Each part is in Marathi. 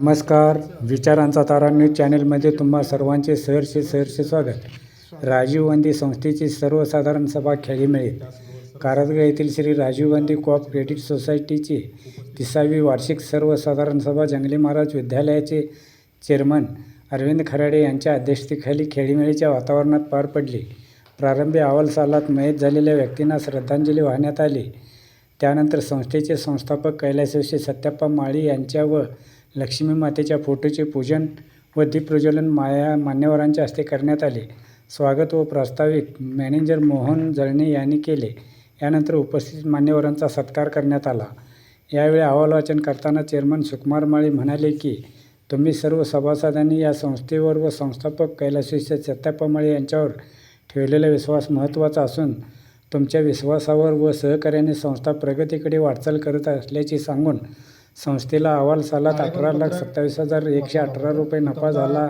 नमस्कार विचारांचा तारा न्यूज चॅनेलमध्ये तुम्हा सर्वांचे सहर्षे सहर्षे स्वागत. राजीव गांधी संस्थेची सर्वसाधारण सभा खेळीमेळीत कारदगा येथील Shri Rajiv Gandhi co op credit सोसायटीची तिसावी वार्षिक सर्वसाधारण सभा जंगली महाराज विद्यालयाचे चेअरमन अरविंद खराडे यांच्या अध्यक्षतेखाली खेळीमेळीच्या वातावरणात पार पडली. प्रारंभी अहवाल सालात मयत झालेल्या व्यक्तींना श्रद्धांजली वाहण्यात आली. त्यानंतर संस्थेचे संस्थापक कैलासवशी सत्याप्पा माळी यांच्या व लक्ष्मी मातेच्या फोटोचे पूजन व दीपप्रज्वलन माया मान्यवरांच्या हस्ते करण्यात आले. स्वागत व प्रास्ताविक मॅनेजर मोहन जळणे यांनी केले. यानंतर उपस्थित मान्यवरांचा सत्कार करण्यात आला. यावेळी अहवाल वाचन करताना चेअरमन सुकुमार माळी म्हणाले की तुम्ही सर्व सभासदांनी या संस्थेवर व संस्थापक कैलासवासी सत्याप्पा माळी यांच्यावर ठेवलेला विश्वास महत्त्वाचा असून तुमच्या विश्वासावर व सहकार्याने संस्था प्रगतीकडे वाटचाल करत असल्याचे सांगून संस्थेला अहवाल सालात अठरा लाख सत्तावीस हजार एकशे अठरा रुपये नफा झाला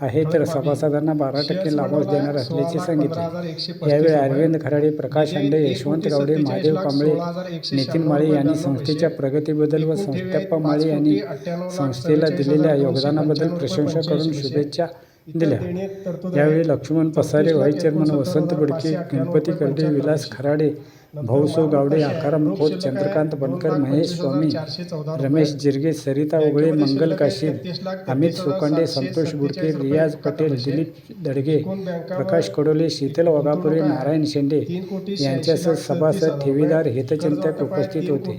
आहे तर सभासदांना बारा टक्के लाभांश देणार असल्याचे सांगितले. यावेळी अरविंद खराडे प्रकाश अंडे यशवंत गावडे महादेव कांबळे नितीन माळी यांनी संस्थेच्या प्रगतीबद्दल व संस्थाप्पा माळी यांनी संस्थेला दिलेल्या योगदानाबद्दल प्रशंसा करून शुभेच्छा दिल्या. यावेळी लक्ष्मण पसारे व्हाईस चेअरमन वसंत बुडके गणपती कर्डे विलास खराडे भाऊसो गावडे आकाराम खोत चंद्रकांत बनकर महेश स्वामी रमेश जिरगे सरिता उगळे मंगल काशीद अमित सुकांडे संतोष बुडके रियाज पटेल दिलीप दडगे प्रकाश कडोले शीतल वाघापुरे नारायण शेंडे यांच्यासह सभासद ठेवीदार हितचिंतक उपस्थित होते.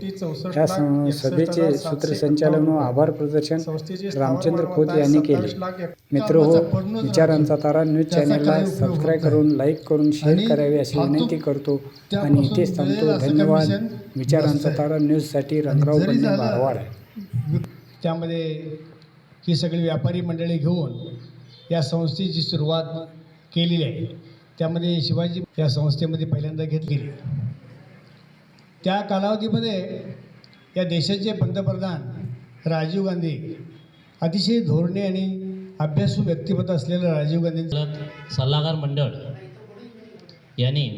या सभेचे सूत्रसंचालन व आभार प्रदर्शन रामचंद्र खोत यांनी केले. मित्र हो विचारांचा तारा न्यूज चॅनलला सबस्क्राईब करून लाईक करून शेअर करावे अशी विनंती करतो. आणि इथेच थांबतो. धन्यवाद. विचारांचा तारा न्यूजसाठी रंगराव बंडे त्यामध्ये ही सगळी व्यापारी मंडळी घेऊन या संस्थेची सुरुवात केलेली आहे. त्यामध्ये शिवाजी या संस्थेमध्ये पहिल्यांदा घेतली त्या कालावधीमध्ये या देशाचे पंतप्रधान राजीव गांधी अतिशय धोरणे आणि अभ्यासू व्यक्तिमत्व असलेलं राजीव गांधी सल्लागार मंडळ यांनी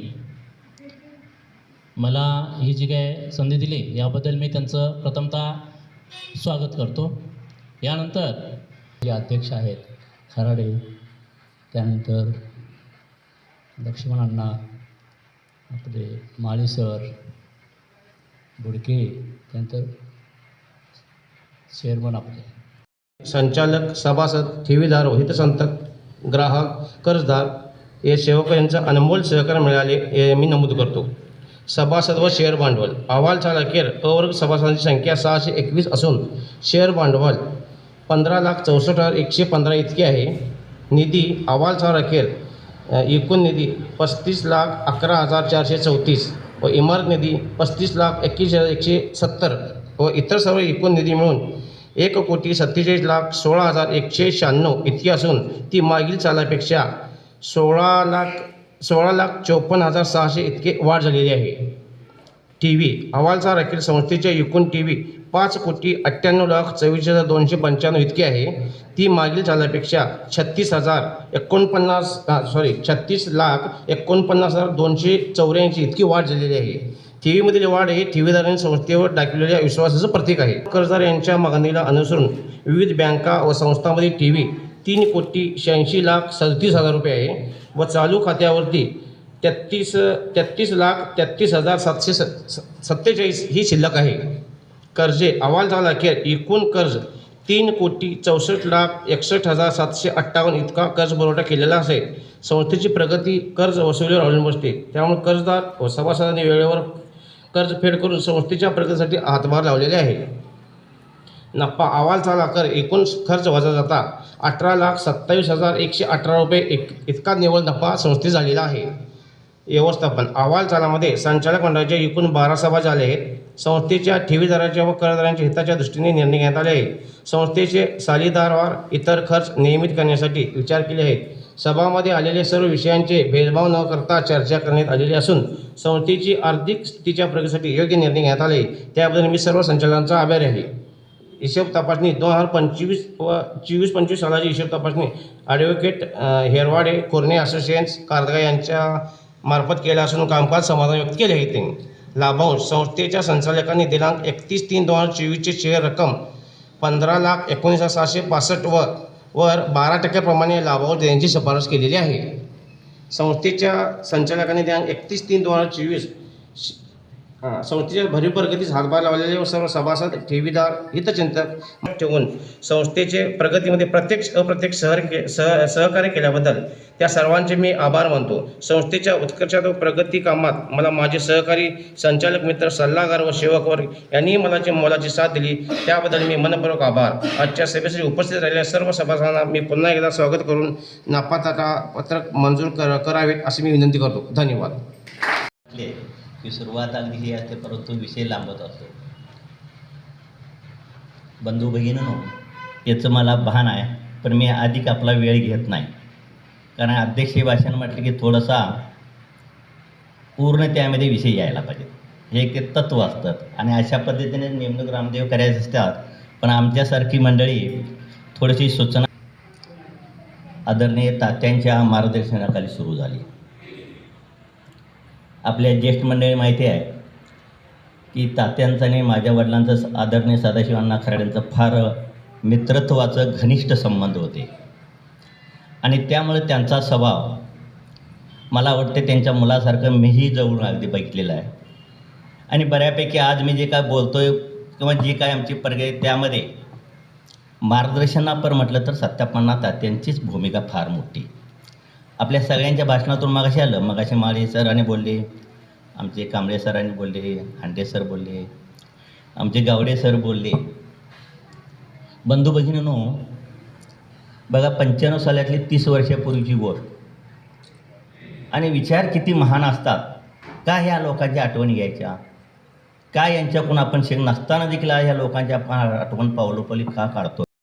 मला ही जी काय संधी दिली याबद्दल मी त्यांचं प्रथमतः स्वागत करतो. यानंतर जे अध्यक्ष आहेत खराडे त्यानंतर लक्ष्मण अण्णा आपले माळी सर बुडके त्यानंतर चेअरमन आपले. संचालक सभासद ठेवीदार व हितसंतक ग्राहक कर्जदार हे सेवक यांचं अनमोल सहकार्य मिळाले हे मी नमूद करतो. सभासद व शेअर भांडवल. अहवाल चालकेर अवर्ग सभासदांची संख्या सहाशे एकवीस असून शेअर भांडवल पंधरा लाख चौसष्ट हजार एकशे पंधरा इतके आहे. निधी अहवाल चालकेर एकूण निधी पस्तीस लाख अकरा हजार चारशे चौतीस व इमारत निधी पस्तीस लाख एकवीस हजार एकशे सत्तर व इतर सर्व एकूण निधी मिळून एक कोटी सत्तेचाळीस लाख सोळा हजार एकशे शहाण्णव इतकी असून ती मागील सालापेक्षा सोळा लाख सोळा लाख चोपन्न हजार सहाशे इतके वाढ झालेली आहे. टी व्ही अहवालचा राखील संस्थेच्या एकूण टी व्ही पाच कोटी अठ्ठ्याण्णव लाख चोवीस हजार दोनशे पंच्याण्णव इतकी आहे. ती मागील सालापेक्षा छत्तीस हजार एकोणपन्नास सॉरी छत्तीस लाख एकोणपन्नास हजार दोनशे चौऱ्याऐंशी इतकी वाढ झालेली आहे. टी व्हीमधील वाढ हे ठेवीदारांनी संस्थेवर टाकलेल्या विश्वासाचं प्रतीक आहे. कर्जदार यांच्या मागणीला अनुसरून विविध बँका व संस्थांमध्ये टी व्ही तीन कोटी शहाऐंशी लाख सदतीस हजार रुपये आहे. व चालू खात्यावरती तेहत्तीस तेहत्तीस लाख तेहत्तीस हजार सातशे स स- सत्तेचाळीस ही शिल्लक आहे. कर्जे अहवाल झाला की एकूण कर्ज तीन कोटी चौसष्ट लाख एकसष्ट हजार सातशे अठ्ठावन्न इतका कर्ज पुरवठा केलेला असेल संस्थेची प्रगती कर्ज वसुलीवर अवलंबून असते. त्यामुळे कर्जदार व सभासदांनी वेळेवर कर्ज फेड करून संस्थेच्या प्रगतीसाठी हातभार लावलेले आहे. नफा अहवाल कर एकूण खर्च वजा जाता अठरा लाख सत्तावीस हजार एकशे अठरा रुपये एक इतका निव्वळ नफा संस्थेत झालेला आहे. व्यवस्थापन अहवाल चालामध्ये संचालक मंडळाच्या एकूण बारा सभा झाल्या आहेत. संस्थेच्या ठेवीदाराच्या व करदारांच्या हिताच्या दृष्टीने निर्णय घेण्यात आले आहेत. संस्थेचे सालीदारवार इतर खर्च नियमित करण्यासाठी विचार केले आहेत. सभामध्ये आलेल्या सर्व विषयांचे भेदभाव न करता चर्चा करण्यात आलेली असून संस्थेची आर्थिक स्थितीच्या प्रगतीसाठी योग्य निर्णय घेण्यात आले. त्याबद्दल मी सर्व संचालकांचा आभारी आहे. हिशेब तपासणी दोन हजार पंचवीस व चोवीस पंचवीस सालाची हिशेब तपासणी. ॲडव्होकेट हेरवाडे कोर्णे असोसिएट्स कारदगा यांच्या मार्फत केल्या असून कामकाज समाधान व्यक्त केले आहे त्यांनी. लाभांश संस्थेच्या संचालकांनी दिनांक एकतीस तीन दोन हजार चोवीसची शेअर रक्कम पंधरा लाख एकोणीस हजार सहाशे पासष्ट व वर बारा टक्क्याप्रमाणे लाभांश देण्याची शिफारस केलेली आहे. संस्थेच्या संचालकांनी दिनांक एकतीस तीन दोन हजार चोवीस हां संस्थेच्या भरीव प्रगतीस हातभार लावलेले व सर्व सभासद ठेवीदार हितचिंतक ठेवून संस्थेचे प्रगतीमध्ये प्रत्यक्ष अप्रत्यक्ष सहर के सह सहकार्य केल्याबद्दल त्या सर्वांचे मी आभार मानतो. संस्थेच्या उत्कर्षात व प्रगती कामात मला माझे सहकारी संचालक मित्र सल्लागार व सेवक वर्ग यांनी मला जी मोलाची साथ दिली त्याबद्दल मी मनपूर्वक आभार. आजच्या सभेसाठी उपस्थित राहिलेल्या सर्व सभासदांना मी पुन्हा एकदा स्वागत करून नापाताटा पत्रक मंजूर कर करावेत अशी मी विनंती करतो. धन्यवाद. की सुरुवात अगदी ही असते परंतु विषय लांबत असतो. बंधू भगिनीनो याचं मला भान आहे पण मी अधिक आपला वेळ घेत नाही. कारण अध्यक्षीय भाषण म्हटलं की थोडंसा पूर्ण त्यामध्ये विषय यायला पाहिजे. हे एक ते तत्व असतात. आणि अशा पद्धतीने नेमणूक रामदेव करायचे असतात पण आमच्यासारखी मंडळी थोडीशी सूचना आदरणीय तात्यांच्या मार्गदर्शनाखाली सुरू झाली. आपल्या ज्येष्ठ मंडळी माहिती आहे की तात्यांचा आणि माझ्या वडिलांचं आदरणीय सदाशिवांना खराड्यांचं फार मित्रत्वाचं घनिष्ठ संबंध होते. आणि त्यामुळे त्यांचा स्वभाव मला वाटते त्यांच्या मुलासारखं मीही जवळून अगदी बघितलेलं आहे. आणि बऱ्यापैकी आज मी जे काय बोलतो आहे किंवा जी काय आमची प्रगती त्यामध्ये मार्गदर्शनापर म्हटलं तर सत्यापन्ना तात्यांचीच भूमिका फार मोठी. आपल्या सगळ्यांच्या भाषणातून मगाशी आलं. मगाशी माळे सरांनी बोलले आमचे कांबळे सरांनी बोलले हांडे सर बोलले आमचे गावडे सर बोलले. बंधू भगिनीनो बघा पंच्याण्णव सालातली तीस वर्षापूर्वीची गोष्ट. आणि विचार किती महान असतात. का ह्या लोकांच्या आठवणी घ्यायच्या? का यांच्याकडून आपण शिक नसताना देखील ह्या लोकांच्या आपण आठवण पावलोपली का काढतो?